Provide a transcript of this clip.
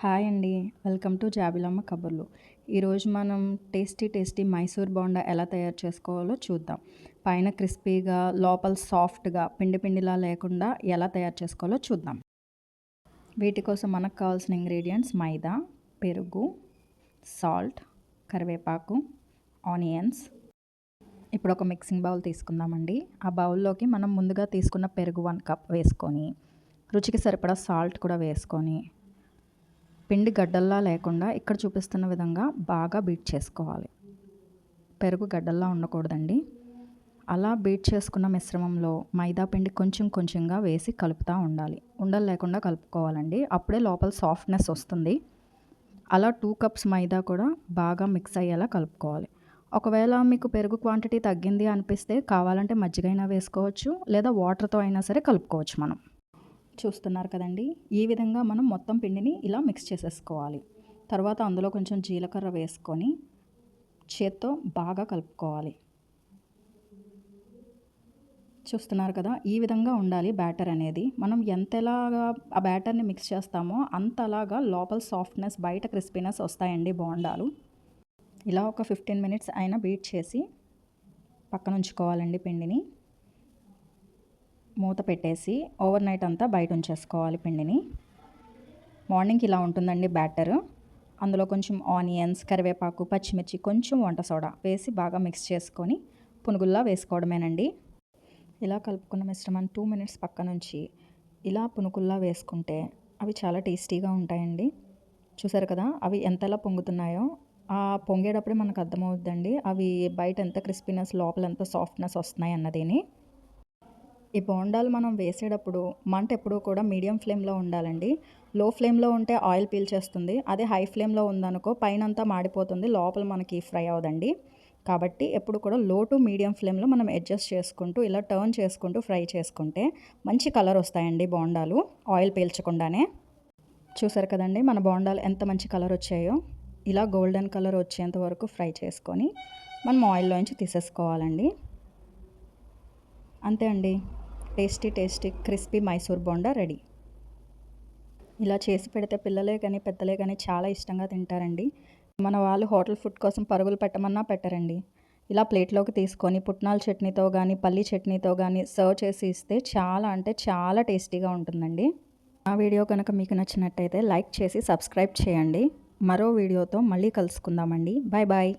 Hi అండి. Welcome to జాబిలమ్మ కబుర్లు. ఈరోజు మనం టేస్టీ టేస్టీ మైసూర్ బోండా ఎలా తయారు చేసుకోవాలో చూద్దాం. పైన క్రిస్పీగా లోపల సాఫ్ట్గా పిండి పిండిలా లేకుండా ఎలా తయారు చేసుకోవాలో చూద్దాం. వీటి కోసం మనకు కావాల్సిన ఇంగ్రీడియంట్స్ మైదా పెరుగు సాల్ట్ కరివేపాకు ఆనియన్స్. ఇప్పుడు ఒక మిక్సింగ్ బౌల్ తీసుకుందామండి. ఆ బౌల్లోకి మనం ముందుగా తీసుకున్న పెరుగు వన్ కప్ వేసుకొని రుచికి సరిపడా సాల్ట్ కూడా వేసుకొని పిండి గడ్డల్లా లేకుండా ఇక్కడ చూపిస్తున్న విధంగా బాగా బీట్ చేసుకోవాలి. పెరుగు గడ్డల్లా ఉండకూడదండి. అలా బీట్ చేసుకున్న మిశ్రమంలో మైదా పిండి కొంచెం కొంచెంగా వేసి కలుపుతూ ఉండాలి. ఉండలు లేకుండా కలుపుకోవాలండి. అప్పుడే లోపల సాఫ్ట్నెస్ వస్తుంది. అలా టూ కప్స్ మైదా కూడా బాగా మిక్స్ అయ్యేలా కలుపుకోవాలి. ఒకవేళ మీకు పెరుగు క్వాంటిటీ తగ్గింది అనిపిస్తే కావాలంటే మజ్జిగైనా వేసుకోవచ్చు లేదా వాటర్తో అయినా సరే కలుపుకోవచ్చు మనం. చూస్తున్నారు కదండి. ఈ విధంగా మనం మొత్తం పిండిని ఇలా మిక్స్ చేసేసుకోవాలి. తర్వాత అందులో కొంచెం జీలకర్ర వేసుకొని చేత్తో బాగా కలుపుకోవాలి. చూస్తున్నారు కదా ఈ విధంగా ఉండాలి బ్యాటర్ అనేది. మనం ఎంతలాగా ఆ బ్యాటర్ని మిక్స్ చేస్తామో అంతలాగా లోపల సాఫ్ట్నెస్ బయట క్రిస్పీనెస్ వస్తాయండి బోండాలు. ఇలా ఒక ఫిఫ్టీన్ మినిట్స్ అయినా బీట్ చేసి పక్కన ఉంచుకోవాలండి పిండిని. మూత పెట్టేసి ఓవర్ నైట్ అంతా బయట ఉంచేసుకోవాలి పిండిని. మార్నింగ్కి ఇలా ఉంటుందండి బ్యాటర్. అందులో కొంచెం ఆనియన్స్ కరివేపాకు పచ్చిమిర్చి కొంచెం వంట సోడా వేసి బాగా మిక్స్ చేసుకొని పునుగుల్లా వేసుకోవడమేనండి. ఇలా కలుపుకున్న మిశ్రమాన్ని టూ మినిట్స్ పక్క నుంచి ఇలా పునుగుల్లా వేసుకుంటే అవి చాలా టేస్టీగా ఉంటాయండి. చూసారు కదా అవి ఎంతలా పొంగుతున్నాయో. ఆ పొంగేటప్పుడే మనకు అర్థమవుద్దండి అవి బయట ఎంత క్రిస్పీనెస్ లోపల ఎంత సాఫ్ట్నెస్ వస్తున్నాయి అన్నదేని ఈ బోండాలు మనం వేసేటప్పుడు మంట ఎప్పుడూ కూడా మీడియం ఫ్లేమ్లో ఉండాలండి. లో ఫ్లేమ్లో ఉంటే ఆయిల్ పీల్చేస్తుంది అదే హై ఫ్లేమ్లో ఉందనుకో పైన అంతా మాడిపోతుంది. లోపల మనకి ఫ్రై అవ్వదండి కాబట్టి ఎప్పుడు కూడా లో టు మీడియం ఫ్లేమ్లో మనం అడ్జస్ట్ చేసుకుంటూ ఇలా టర్న్ చేసుకుంటూ ఫ్రై చేసుకుంటే మంచి కలర్ వస్తాయండి బోండాలు ఆయిల్ పీల్చకుండానే. చూసారు కదండి మన బోండాలు ఎంత మంచి కలర్ వచ్చాయో? ఇలా గోల్డెన్ కలర్ వచ్చేంత వరకు ఫ్రై చేసుకొని మనం ఆయిల్లోంచి తీసేసుకోవాలండి. అంతే అండి. Tasty tasty crispy Mysore bonda ready. ఇలా చేసి పెడితే పిల్లలే కానీ పెద్దలే కానీ చాలా ఇష్టంగా తింటారండి. మన వాళ్ళు హోటల్ ఫుడ్ కోసం పరుగులు పెట్టమన్నా పెట్టరండి. ఇలా ప్లేట్లోకి తీసుకొని పుట్నాల చట్నీతో కానీ పల్లి చట్నీతో కానీ సర్వ్ చేసి ఇస్తే చాలా అంటే చాలా టేస్టీగా ఉంటుందండి. ఆ వీడియో కనుక మీకు నచ్చినట్టయితే లైక్ చేసి సబ్స్క్రైబ్ చేయండి. మరో వీడియోతో మళ్ళీ కలుసుకుందామండి. Bye bye.